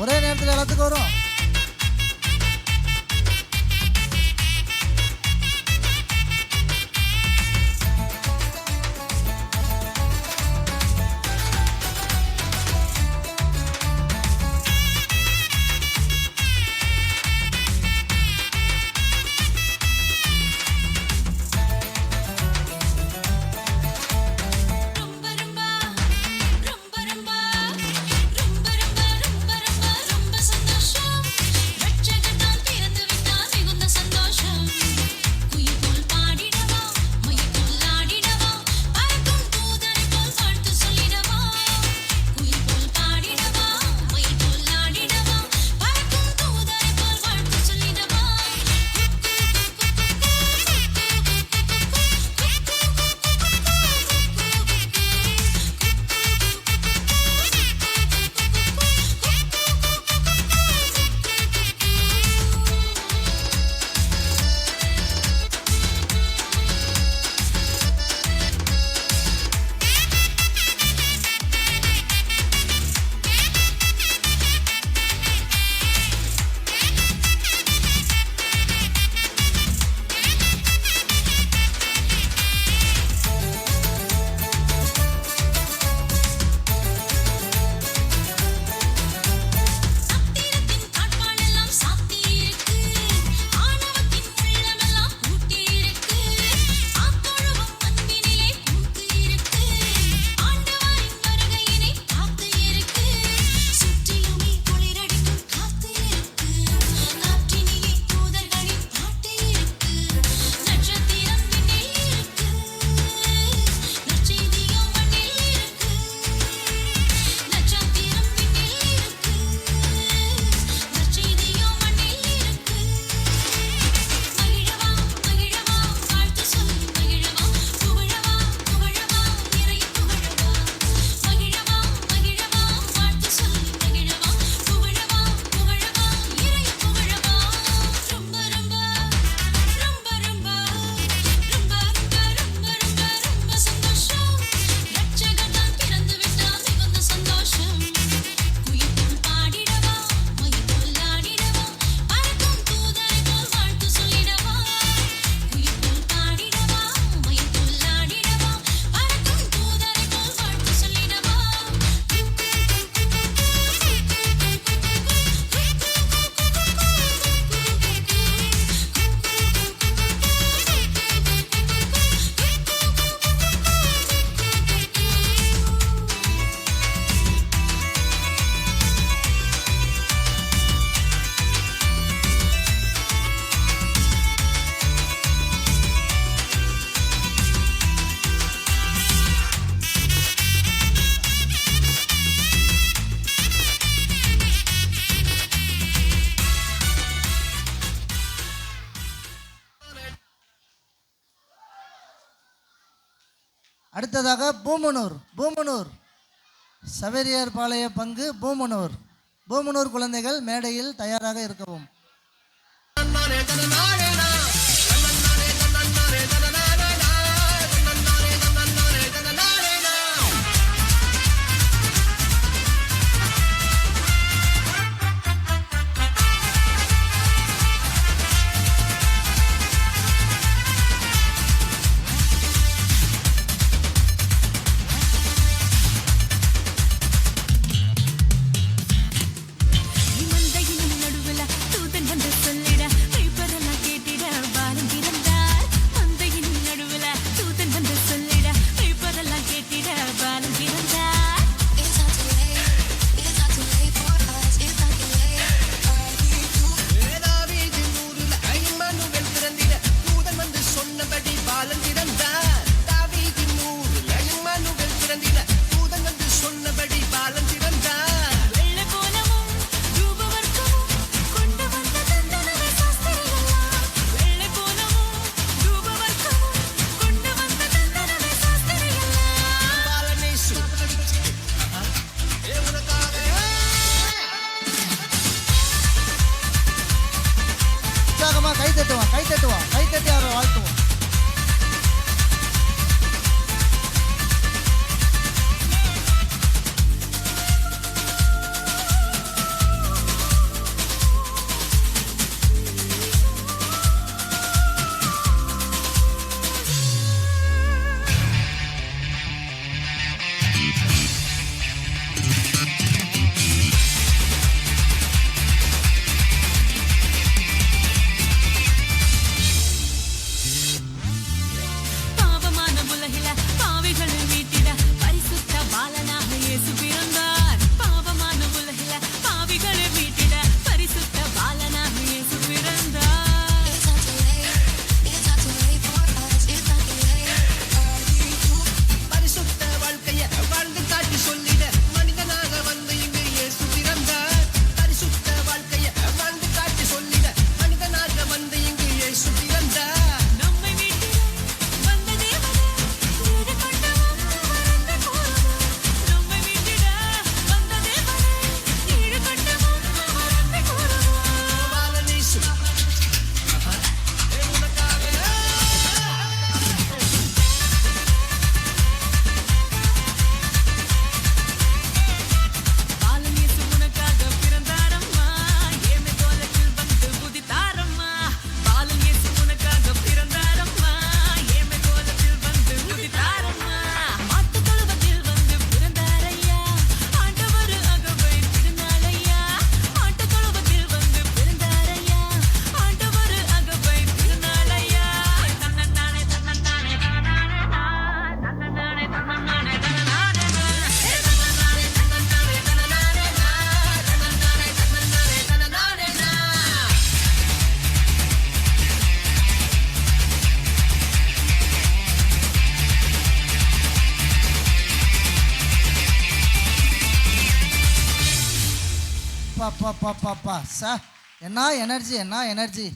ഒരേ നേരത്തിൽ അകത്ത് കയറും அடுத்ததாக பூமனூர் பூமனூர். சவேரியார் பாளைய பங்கு பூமனூர். பூமனூர் குழந்தைகள் மேடையில் தயாராக இருக்கவும். அப்பா அப்பா அப்பா அப்பா சார் என்ன? எனர்ஜி என்ன? எனர்ஜி